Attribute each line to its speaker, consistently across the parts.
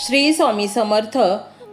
Speaker 1: श्री स्वामी समर्थ.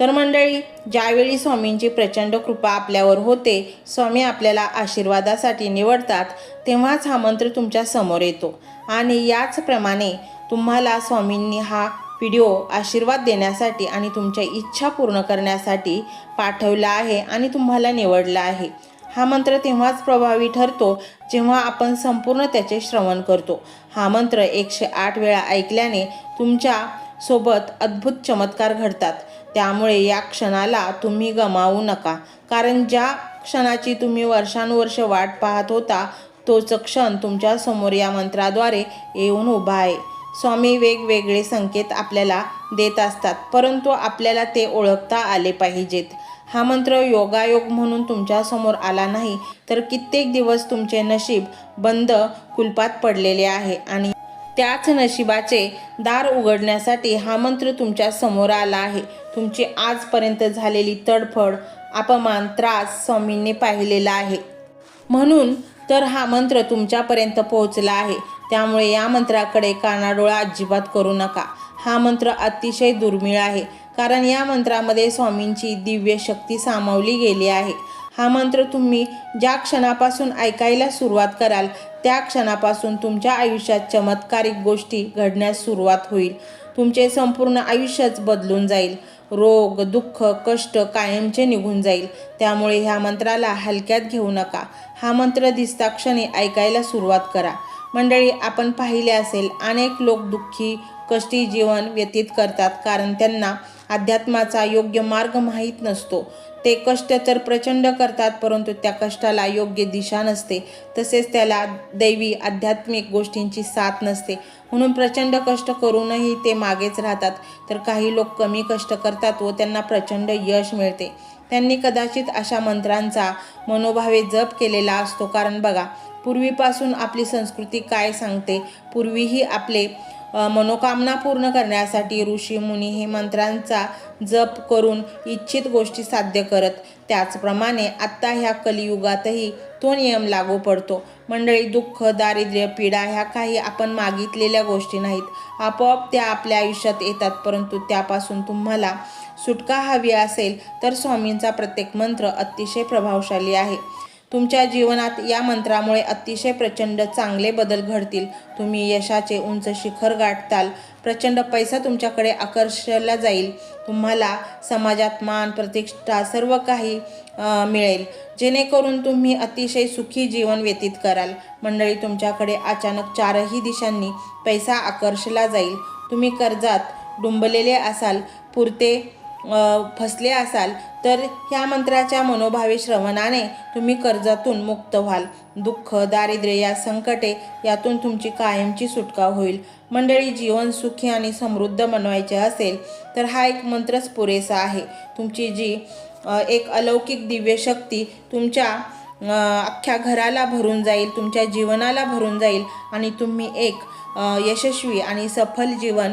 Speaker 1: तर मंडळी ज्यावेळी स्वामींची प्रचंड कृपा आपल्यावर होते स्वामी आपल्याला आशीर्वादासाठी निवडतात तेव्हाच हा मंत्र तुमच्यासमोर येतो. आणि याचप्रमाणे तुम्हाला स्वामींनी हा व्हिडिओ आशीर्वाद देण्यासाठी आणि तुमच्या इच्छा पूर्ण करण्यासाठी पाठवला आहे आणि तुम्हाला निवडला आहे. हा मंत्र तेव्हाच प्रभावी ठरतो जेव्हा आपण संपूर्ण त्याचे श्रवण करतो. हा मंत्र एकशे आठ वेळा ऐकल्याने तुमच्या सोबत अद्भुत चमत्कार घडतात. त्यामुळे या क्षणाला तुम्ही गमावू नका. कारण ज्या क्षणाची तुम्ही वर्षानुवर्ष वाट पाहत होता तोच क्षण तुमच्यासमोर या मंत्राद्वारे येऊन उभा आहे. स्वामी वेगवेगळे संकेत आपल्याला देत असतात परंतु आपल्याला ते ओळखता आले पाहिजेत. हा मंत्र योगायोग म्हणून तुमच्यासमोर आला नाही तर कित्येक दिवस तुमचे नशीब बंद कुलपात पडलेले आहे आणि त्याच नशिबाचे दार उघडण्यासाठी हा मंत्र तुमच्यासमोर आला आहे. तुमची आजपर्यंत झालेली तडफड अपमान त्रास स्वामींनी पाहिलेला आहे. म्हणून तर हा मंत्र तुमच्यापर्यंत पोहोचला आहे. त्यामुळे या मंत्राकडे कानाडोळा अजिबात करू नका. हा मंत्र अतिशय दुर्मिळ आहे. कारण या मंत्रामध्ये स्वामींची दिव्य शक्ती सामावली गेली आहे. हा मंत्र तुम्ही ज्या क्षणापासून ऐकायला सुरुवात कराल त्या क्षणापासून तुमच्या आयुष्यात चमत्कारिक गोष्टी घडण्यास सुरुवात होईल. तुमचे संपूर्ण आयुष्यच बदलून जाईल. रोग दुःख कष्ट कायमचे निघून जाईल. त्यामुळे ह्या मंत्राला हलक्यात घेऊ नका. हा मंत्र दिसता क्षणी ऐकायला सुरुवात करा. मंडळी आपण पाहिले असेल अनेक लोक दुःखी कष्टी जीवन व्यतीत करतात कारण त्यांना अध्यात्माचा योग्य मार्ग माहीत नसतो. ते कष्ट तर प्रचंड करतात परंतु त्या कष्टाला योग्य दिशा नसते. तसेच त्याला दैवी आध्यात्मिक गोष्टींची साथ नसते. म्हणून प्रचंड कष्ट करूनही ते मागेच राहतात. तर काही लोक कमी कष्ट करतात व त्यांना प्रचंड यश मिळते. त्यांनी कदाचित अशा मंत्रांचा मनोभावे जप केलेला असतो. कारण बघा पूर्वीपासून आपली संस्कृती काय सांगते? पूर्वीही आपले मनोकामना पूर्ण करण्यासाठी ऋषी मुनी हे मंत्रांचा जप करून इच्छित गोष्टी साध्य करत त्याचप्रमाणे आत्ता ह्या कलियुगातही तो नियम लागू पडतो. मंडळी दुःख दारिद्र्य पीडा ह्या काही आपण मागितलेल्या गोष्टी नाहीत. आपोआप त्या आपल्या आयुष्यात येतात परंतु त्यापासून तुम्हाला सुटका हवी असेल तर स्वामींचा प्रत्येक मंत्र अतिशय प्रभावशाली आहे. तुमच्या जीवनात या मंत्रामुळे अतिशय प्रचंड चांगले बदल घडतील. तुम्ही यशाचे उंच शिखर गाठताल. प्रचंड पैसा तुमच्याकडे आकर्षला जाईल. तुम्हाला समाजात मान प्रतिष्ठा सर्व काही मिळेल. जेणेकरून तुम्ही अतिशय सुखी जीवन व्यतीत कराल. मंडळी तुमच्याकडे अचानक चारही दिशांनी पैसा आकर्षला जाईल. तुम्ही कर्जात डुंबलेले असाल. पुरते फसले असाल तर ह्या मंत्राच्या मनोभावी श्रवणाने तुम्ही कर्जातून मुक्त व्हाल. दुःख दारिद्र्य या संकटे यातून तुमची कायमची सुटका होईल. मंडळी जीवन सुखी आणि समृद्ध बनवायचे असेल तर हा एक मंत्रच पुरेसा आहे. तुमची जी एक अलौकिक दिव्य शक्ती तुमच्या अख्ख्या घराला भरून जाईल तुमच्या जीवनाला भरून जाईल आणि तुम्ही एक यशस्वी आणि सफल जीवन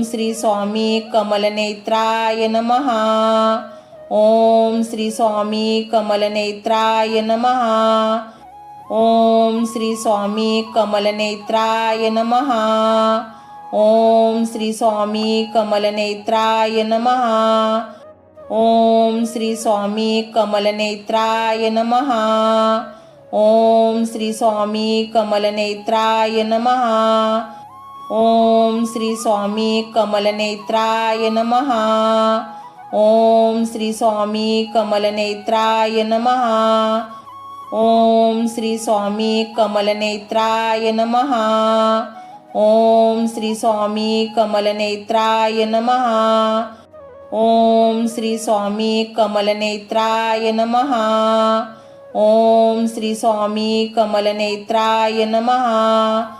Speaker 1: ओम श्री स्वामी कमलनेत्राय नमः. ओम श्री स्वामी कमलनेत्राय नमः. ओम श्री स्वामी कमलनेत्राय नमः. ओम श्री स्वामी कमलनेत्राय नमः. ओम श्री स्वामी कमलनेत्राय नमः. ओम श्री स्वामी कमलनेत्राय नमः. ओम श्री स्वामी कमलनेत्राय नम। ओम श्री स्वामी कमलनेत्राय नम। ओम श्री स्वामी कमलनेत्राय नम। ओम श्री स्वामी कमलनेत्राय नमः। ओम श्री स्वामी कमलनेत्राय नम। ओम श्री स्वामी कमलनेत्राय नमः।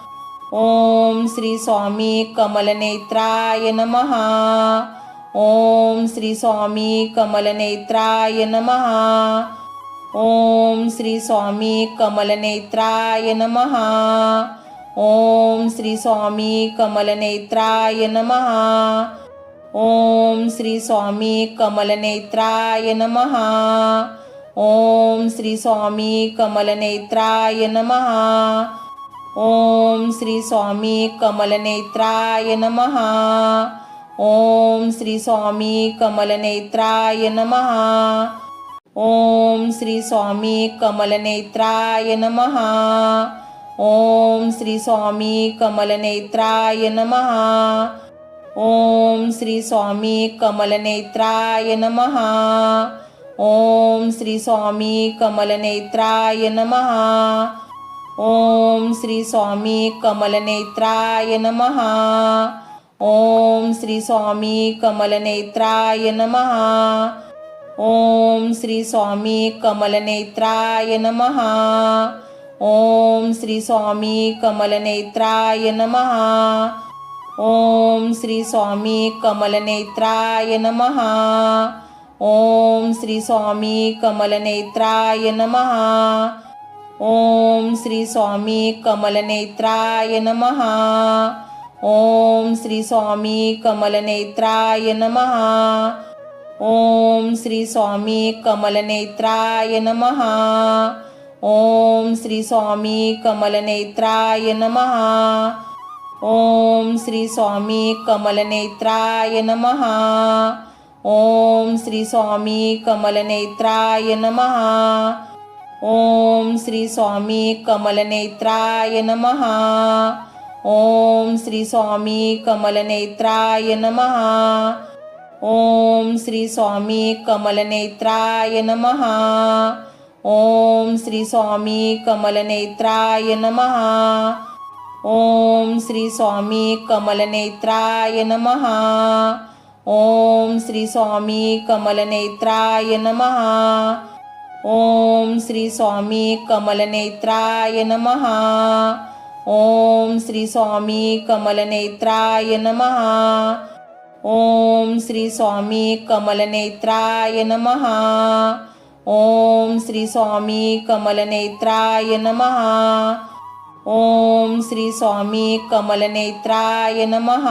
Speaker 1: ओम श्री स्वामी कमलनेत्राय नमः। ओम श्री स्वामी कमलनेत्राय नमः। ओम श्री स्वामी कमलनेत्राय नमः। ओम श्री स्वामी कमलनेत्राय नमः। ओम श्री स्वामी कमलनेत्राय नमः। ओम श्री स्वामी कमलनेत्राय नमः। ओम श्री स्वामी कमलनेत्राय नमः। ओम श्री स्वामी कमलनेत्राय नमः। ओम श्री स्वामी कमलनेत्राय नमः। ओम श्री स्वामी कमलनेत्राय नमः। ओम श्री स्वामी कमलनेत्राय नमः। ओम श्री स्वामी कमलनेत्राय नमः। ओम श्री स्वामी कमलनेत्राय नमः। ओम श्री स्वामी कमलनेत्राय नमः। ओम श्री स्वामी कमलनेत्राय नमः। ओम श्री स्वामी कमलनेत्राय नमः। ओम श्री स्वामी कमलनेत्राय नमः। ओम श्री स्वामी कमलनेत्राय नमः। ओम श्री स्वामी कमलनेत्राय नम। ओम श्री स्वामी कमलनेत्राय नम। ओम श्री स्वामी कमलनेत्राय नम। ओम श्री स्वामी कमलनेत्राय नम। ओम श्री स्वामी कमलनेत्राय नम। ओम श्री स्वामी कमलनेत्राय नमः। ओम श्री स्वामी कमलनेत्राय नमः। ओम श्री स्वामी कमलनेत्राय नमः। ओम श्री स्वामी कमलनेत्राय नमः। ओम श्री स्वामी कमलनेत्राय नमः। ओम श्री स्वामी कमलनेत्राय नमः। ओम श्री स्वामी कमलनेत्राय नमः। ओम श्री स्वामी कमलनेत्राय नमः। ओम श्री स्वामी कमलनेत्राय नमः। ओम श्री स्वामी कमलनेत्राय नमः। ओम श्री स्वामी कमलनेत्राय नमः। ओम श्री स्वामी कमलनेत्राय नमः।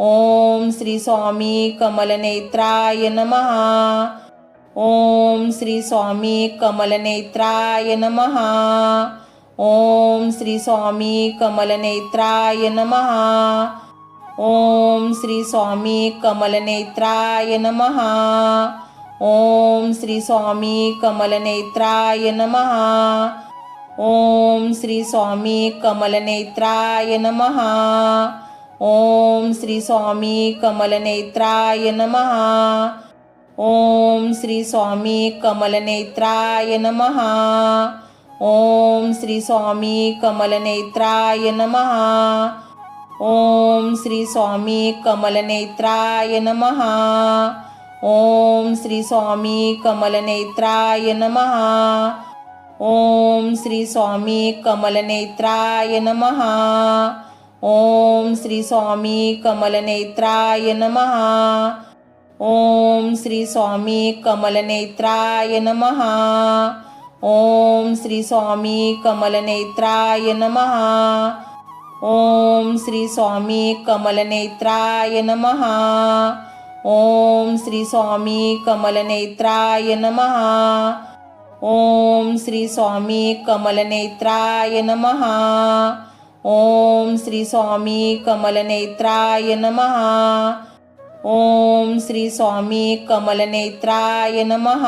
Speaker 1: ओम श्री स्वामी कमलनेत्राय नमः। ओम श्री स्वामी कमलनेत्राय नमः। ओम श्री स्वामी कमलनेत्राय नमः। ओम श्री स्वामी कमलनेत्राय नमः। ओम श्री स्वामी कमलनेत्राय नमः। ओम श्री स्वामी कमलनेत्राय नमः। ओम श्री स्वामी कमलनेत्राय नमः। ओम श्री स्वामी कमलनेत्राय नमः। ओम श्री स्वामी कमलनेत्राय नमः। ओम श्री स्वामी कमलनेत्राय नमः। ओम श्री स्वामी कमलनेत्राय नमः। ओम श्री स्वामी कमलनेत्राय नमः। ओम श्री स्वामी कमलनेत्राय नमः। ओम श्री स्वामी कमलनेत्राय नम। ओम श्री स्वामी कमलनेत्राय नम। ओम श्री स्वामी कमलनेत्राय नम। ओम श्री स्वामी कमलनेत्राय नमः। ओम श्री स्वामी कमलनेत्राय नम। ओम श्री स्वामी कमलनेत्राय नमः। ओम श्री स्वामी कमलनेत्राय नमः।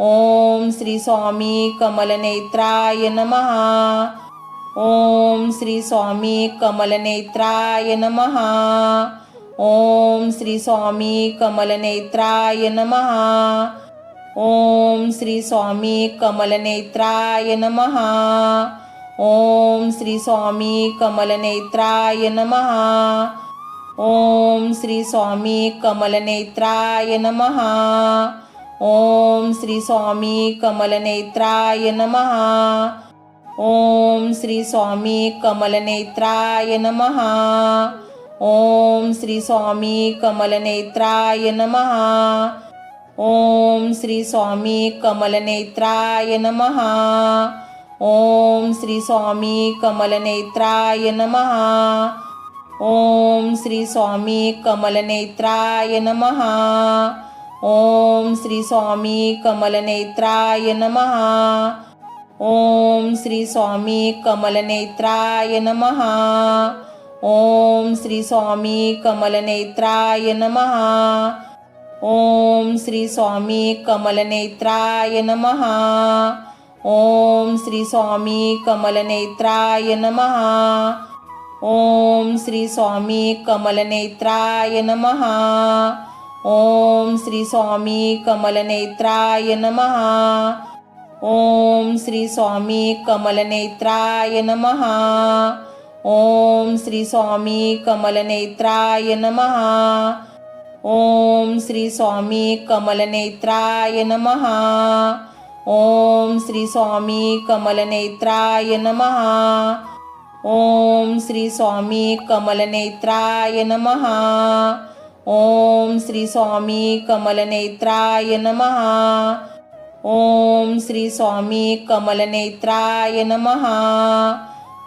Speaker 1: ओम श्री स्वामी कमलनेत्राय नमः। ओम श्री स्वामी कमलनेत्राय नमः। ओम श्री स्वामी कमलनेत्राय नमः। ओम श्री स्वामी कमलनेत्राय नमः। ओम श्री स्वामी कमलनेत्राय नमः। ओम श्री स्वामी कमलनेत्राय नमः। ओम श्री स्वामी कमलनेत्राय नमः। ओम श्री स्वामी कमलनेत्राय नमः। ओम श्री स्वामी कमलनेत्राय नमः। ओम श्री स्वामी कमलनेत्राय नमः। ओम श्री स्वामी कमलनेत्राय नमः। ओम श्री स्वामी कमलनेत्राय नमः। ओम श्री स्वामी कमलनेत्राय नमः। ओम श्री स्वामी कमलनेत्राय नमः। ओम श्री स्वामी कमलनेत्राय नमः। ओम श्री स्वामी कमलनेत्राय नमः। ओम श्री स्वामी कमलनेत्राय नमः। ओम श्री स्वामी कमलनेत्राय नम। ओम श्री स्वामी कमलनेत्राय नम। ओम श्री स्वामी कमलनेत्राय नम। ओम श्री स्वामी कमलनेत्राय नम। ओम श्री स्वामी कमलनेत्राय नम। ओम श्री स्वामी कमलनेत्राय नमः। ओम श्री स्वामी कमलनेत्राय नम। ओम श्री स्वामी कमलनेत्राय नमः। ओम श्री स्वामी कमलनेत्राय नम।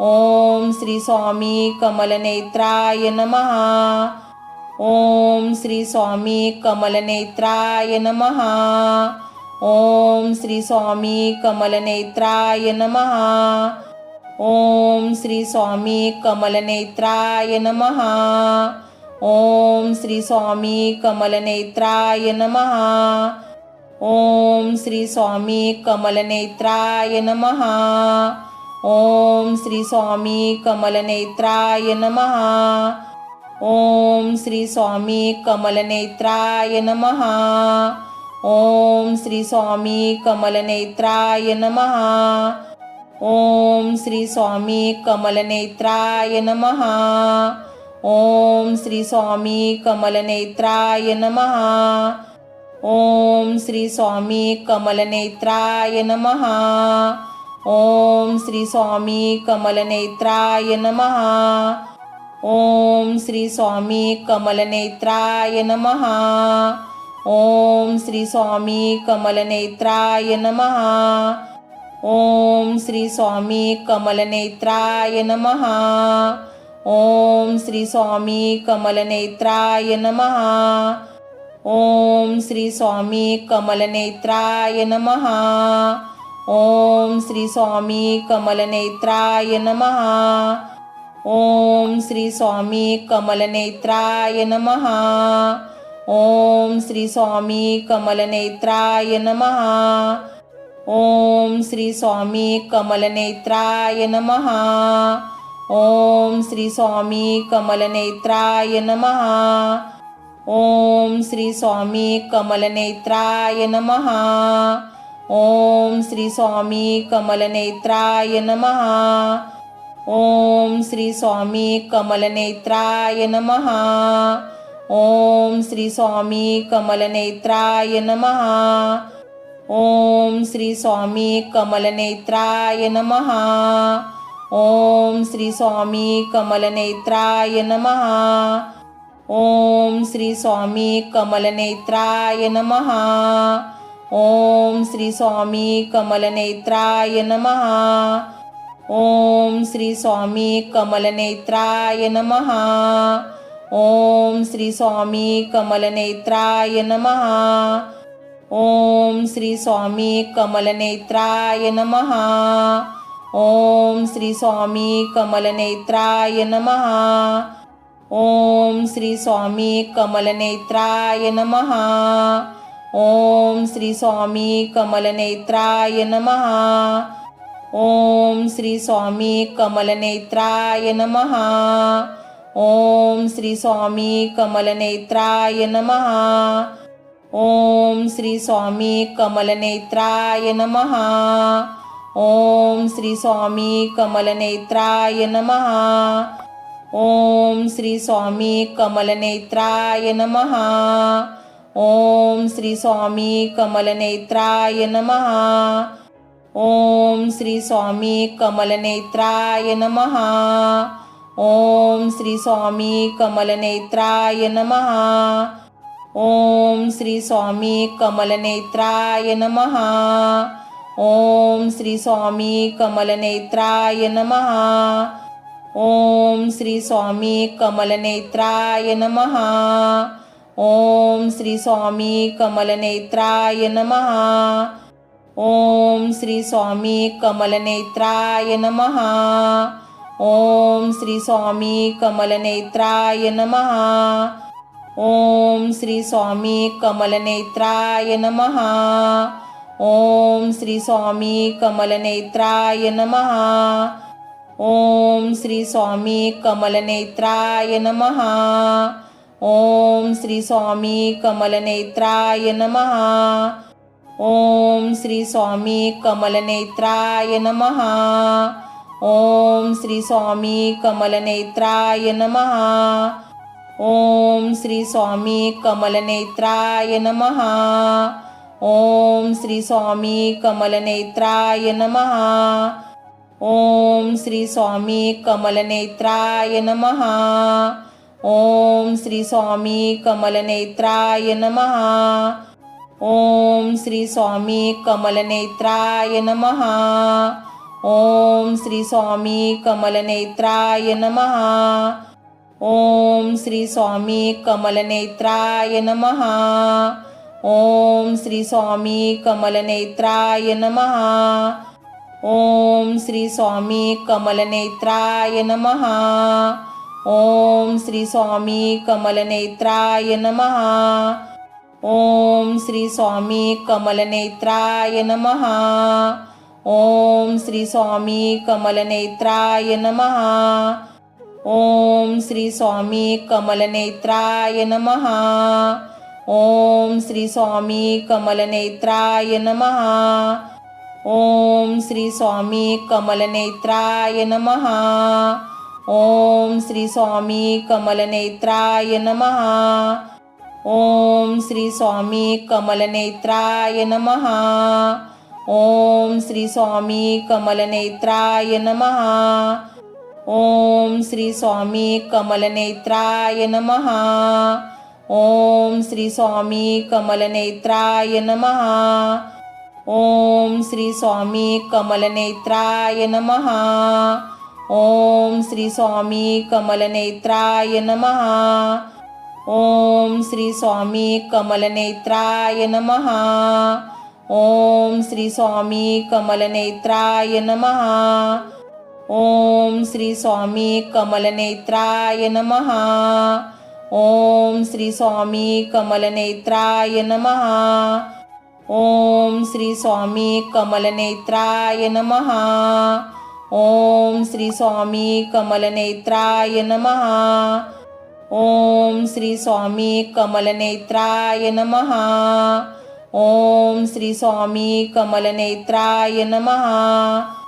Speaker 1: ओम श्री स्वामी कमलनेत्राय नमः। ओम श्री स्वामी कमलनेत्राय नम। ओम श्री स्वामी कमलनेत्राय नमः। ओम श्री स्वामी कमलनेत्राय नमः। ओम श्री स्वामी कमलनेत्राय नमः। ओम श्री स्वामी कमलनेत्राय नमः। ओम श्री स्वामी कमलनेत्राय नम। ओम श्री स्वामी कमलनेत्राय नम। ओम श्री स्वामी कमलनेत्राय नमः। ओम श्री स्वामी कमलनेत्राय नमः। ओम श्री स्वामी कमलनेत्राय नमः। ओम श्री स्वामी कमलनेत्राय नमः। ओम श्री स्वामी कमलनेत्राय नमः। ओम श्री स्वामी कमलनेत्राय नमः। ओम श्री स्वामी कमलनेत्राय नमः। ओम श्री स्वामी कमलनेत्राय नमः. ओम श्री स्वामी कमलनेत्राय नमः. ओम श्री स्वामी कमलनेत्राय नमः. ओम श्री स्वामी कमलनेत्राय नमः. ओम श्री स्वामी कमलनेत्राय नमः. ओम श्री स्वामी कमलनेत्राय नमः. ओम श्री स्वामी कमलनेत्राय नमः। ओम श्री स्वामी कमलनेत्राय नमः। ओम श्री स्वामी कमलनेत्राय नमः। ओम श्री स्वामी कमलनेत्राय नमः। ओम श्री स्वामी कमलनेत्राय नमः। ओम श्री स्वामी कमलनेत्राय नमः। ओम श्री स्वामी कमलनेत्राय नमः। ओम श्री स्वामी कमलनेत्राय नमः। ओम श्री स्वामी कमलनेत्राय नमः। ओम श्री स्वामी कमलनेत्राय नमः। ओम श्री स्वामी कमलनेत्राय नमः। ओम श्री स्वामी कमलनेत्राय नमः। ओम श्री स्वामी कमलनेत्राय नमः। ओम श्री स्वामी कमलनेत्राय नमः। ओम श्री स्वामी कमलनेत्राय नमः। ओम श्री स्वामी कमलनेत्राय नमः। ओम श्री स्वामी कमलनेत्राय नमः। ओम श्री स्वामी कमलनेत्राय नमः। ओम श्री स्वामी कमलनेत्राय नमः। ओम श्री स्वामी कमलनेत्राय नमः। ओम श्री स्वामी कमलनेत्राय नमः। ओम श्री स्वामी कमलनेत्राय नमः। ओम श्री स्वामी कमलनेत्राय नमः। ओम श्री स्वामी कमलनेत्राय नमः। ओम श्री स्वामी कमलनेत्राय नम। ओम श्री स्वामी कमलनेत्राय नम। ओम श्री स्वामी कमलनेत्राय नम। ओम श्री स्वामी कमलनेत्राय नम। ओम श्री स्वामी कमलनेत्राय नम। ओम श्री स्वामी कमलनेत्राय नमः। ओम श्री स्वामी कमलनेत्राय नमः। ओम श्री स्वामी कमलनेत्राय नमः। ओम श्री स्वामी कमलनेत्राय नमः। ओम श्री स्वामी कमलनेत्राय नमः। ओम श्री स्वामी कमलनेत्राय नमः। ओम श्री स्वामी कमलनेत्राय नमः। ओम श्री स्वामी कमलनेत्राय नम। ओम श्री स्वामी कमलनेत्राय नमः। ओम श्री स्वामी कमलनेत्राय नम। ओम श्री स्वामी कमलनेत्राय नम। ओम श्री स्वामी कमलनेत्राय नम। ओम श्री स्वामी कमलनेत्राय नमः। ओम श्री स्वामी कमलनेत्राय नमः। ओम श्री स्वामी कमलनेत्राय नमः। ओम श्री स्वामी कमलनेत्राय नमः। ओम श्री स्वामी कमलनेत्राय नमः। ओम श्री स्वामी कमलनेत्राय नमः। ओम श्री स्वामी कमलनेत्राय नमः। ओम श्री स्वामी कमलनेत्राय नम। ओम श्री स्वामी कमलनेत्राय नम। ओम श्री स्वामी कमलनेत्राय नम। ओम श्री स्वामी कमलनेत्राय नमः। ओम श्री स्वामी कमलनेत्राय नम। ओम श्री स्वामी कमलनेत्राय नमः। ओम श्री स्वामी कमलनेत्राय नमः। ओम श्री स्वामी कमलनेत्राय नमः। ओम श्री स्वामी कमलनेत्राय नमः। ओम श्री स्वामी कमलनेत्राय नमः। ओम श्री स्वामी कमलनेत्राय नमः। ओम श्री स्वामी कमलनेत्राय नमः। ओम श्री स्वामी कमलनेत्राय नम। ओम श्री स्वामी कमलनेत्राय नमः। ओम श्री स्वामी कमलनेत्राय नम। ओम श्री स्वामी कमलनेत्राय नमः। ओम श्री स्वामी कमलनेत्राय नमः। ओम श्री स्वामी कमलनेत्राय नमः।